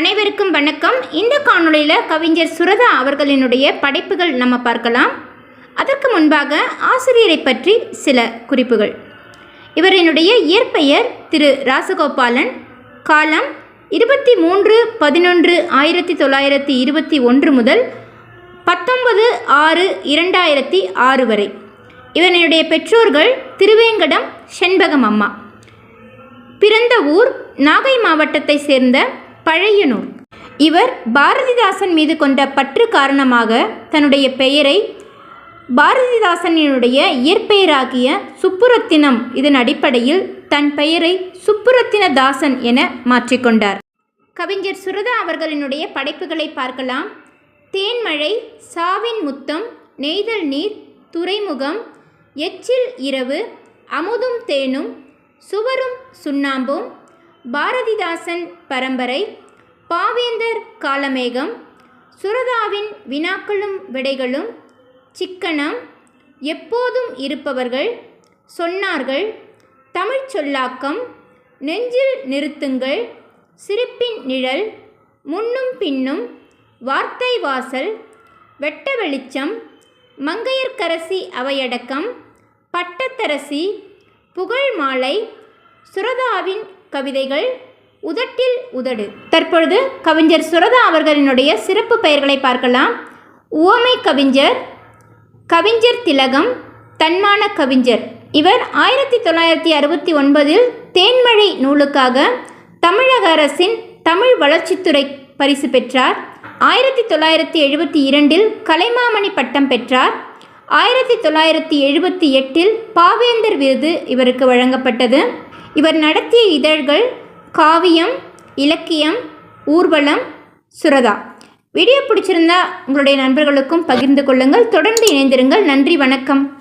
அனைவருக்கும் வணக்கம். இந்த காணொளியில் கவிஞர் சுரதா அவர்களினுடைய படைப்புகள் நம்ம பார்க்கலாம். அதற்கு முன்பாக ஆசிரியரை பற்றி சில குறிப்புகள். இவரினுடைய இயற்பெயர் திரு ராசகோபாலன். காலம் இருபத்தி மூன்று பதினொன்று ஆயிரத்தி தொள்ளாயிரத்தி இருபத்தி ஒன்று முதல் பத்தொன்பது ஆறு இரண்டாயிரத்தி ஆறு வரை. இவனுடைய பெற்றோர்கள் திருவேங்கடம் செண்பகம் அம்மா பிறந்த ஊர் நாகை மாவட்டத்தை சேர்ந்த பழையனூர் இவர் பாரதிதாசன் மீது கொண்ட பற்று காரணமாக தன்னுடைய பெயரை பாரதிதாசனினுடைய இயற்பெயராகிய சுப்புரத்தினம் இதன் அடிப்படையில் தன் பெயரை சுப்புரத்தினதாசன் என மாற்றிக்கொண்டார் கவிஞர் சுரதா அவர்களினுடைய படைப்புகளை பார்க்கலாம். தேன்மழை சாவின் முத்தம் நெய்தல் நீர் துறைமுகம் எச்சில் இரவு அமுதும் தேனும் சுவரும் சுண்ணாம்பும் பாரதிதாசன் பரம்பரை பாவேந்தர் காலமேகம் சுரதாவின் வினாக்களும் விடைகளும் சிக்கனம் எப்போதும் இருப்பவர்கள் சொன்னார்கள் தமிழ்ச் சொல்லாக்கம் நெஞ்சில் நிறுத்துங்கள் சிரிப்பின் நிழல் முன்னும் பின்னும் வார்த்தை வாசல் வெட்ட வெளிச்சம் மங்கையர்க்கரசி அவையடக்கம் பட்டத்தரசி புகழ் மாலை சுரதாவின் கவிதைகள் உதட்டில் உதடு. தற்பொழுது கவிஞர் சுரதா அவர்களினுடைய சிறப்பு பெயர்களை பார்க்கலாம். உவமை கவிஞர் கவிஞர் திலகம் தன்மான கவிஞர். இவர் ஆயிரத்தி தொள்ளாயிரத்தி அறுபத்தி ஒன்பதில் தேன்மழை நூலுக்காக தமிழக அரசின் தமிழ் வளர்ச்சித்துறை பரிசு பெற்றார். ஆயிரத்தி தொள்ளாயிரத்தி எழுபத்தி இரண்டில் கலைமாமணி பட்டம் பெற்றார். ஆயிரத்தி தொள்ளாயிரத்தி எழுபத்தி எட்டில் பாவேந்தர் விருது இவருக்கு வழங்கப்பட்டது. இவர் நடத்திய இதழ்கள் காவியம் இலக்கியம் ஊர்வலம் சுரதா. வீடியோ பிடிச்சிருந்தா உங்களுடைய நண்பர்களுக்கும் பகிர்ந்து கொள்ளுங்கள். தொடர்ந்து இணைந்திருங்கள். நன்றி வணக்கம்.